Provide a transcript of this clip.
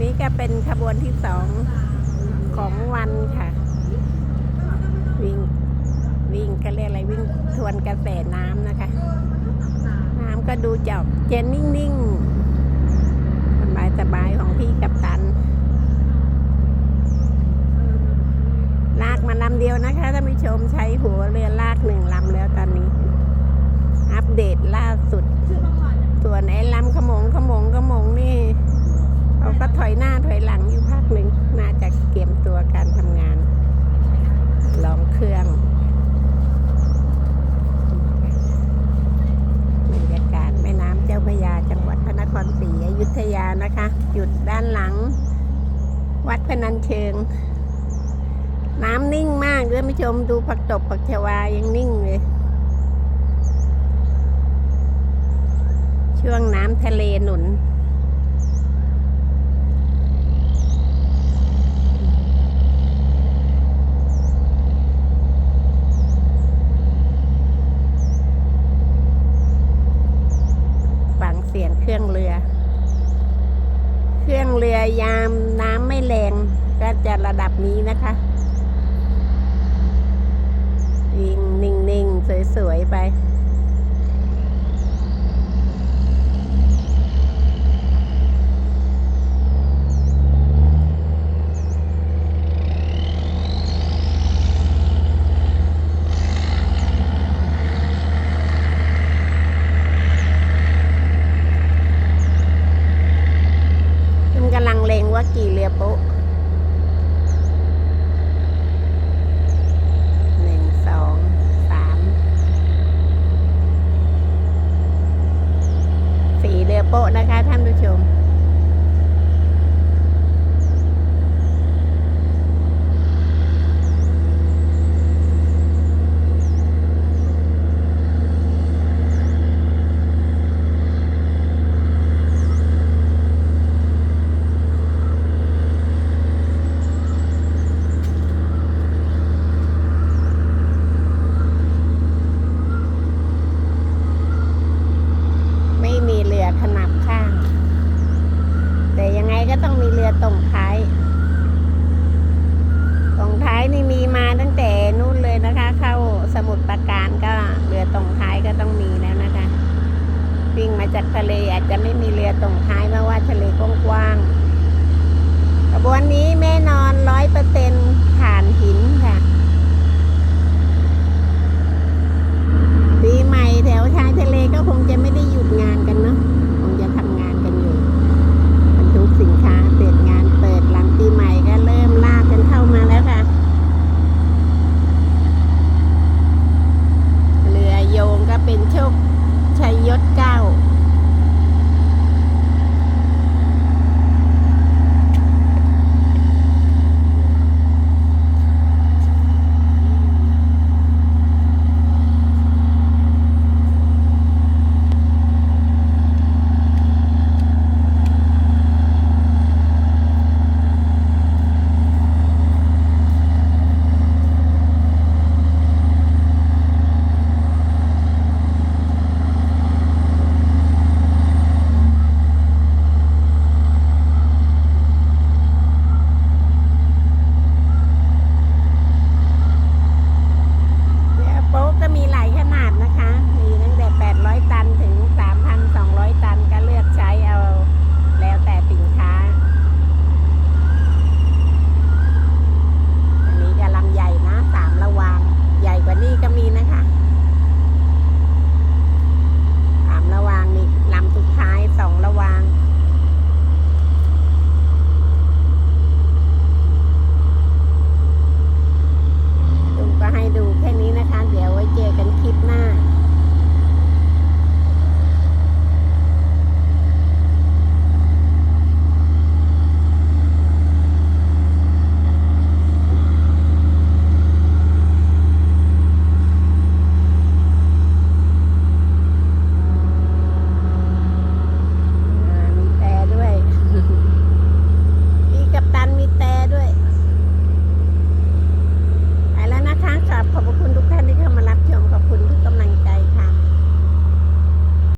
นี้ก็เป็นขบวนที่สองของวันค่ะ วิ่งวิ่งก็เรียกอะไรวิ่งทวนกระแสน้ำนะคะ น้ำก็ดูจอกเจนนิ่งๆสบายสบายๆของพี่กับตัน ลากมาลำเดียวนะคะท่านผู้ชมใช้หัวเรือลากหนึ่งลำแล้วตอนนี้ อัปเดตล่าสุด หลังอยู่พักหนึ่งน่าจะเตรียมตัวการทำงาน ลองเครื่องบรรยากาศแม่น้ำเจ้าพระยาจังหวัดพระนครศรีอยุธยานะคะหยุดด้านหลัง วัดพนัญเชิง น้ำนิ่งมากด้วยผู้ชมดูผักตบผักชวายังนิ่งเลยช่วงน้ำทะเลหนุน ฟังเสียงเครื่องเรือ เค รื่องเรือยามน้ำไม่แรงก็จะระดับนี้นะคะวิ่งนิ่งๆ สวย ๆ ไป มันกำลังเลง ว่ากี่เรียโปะ ปิ้งมาจากทะเลอาจจะไม่มีเรือตรงท้ายเพราะว่าทะเลกว้างกระบวนนี้แม่นอนร้อยเปอร์เซ็นต์ฐานหินค่ะ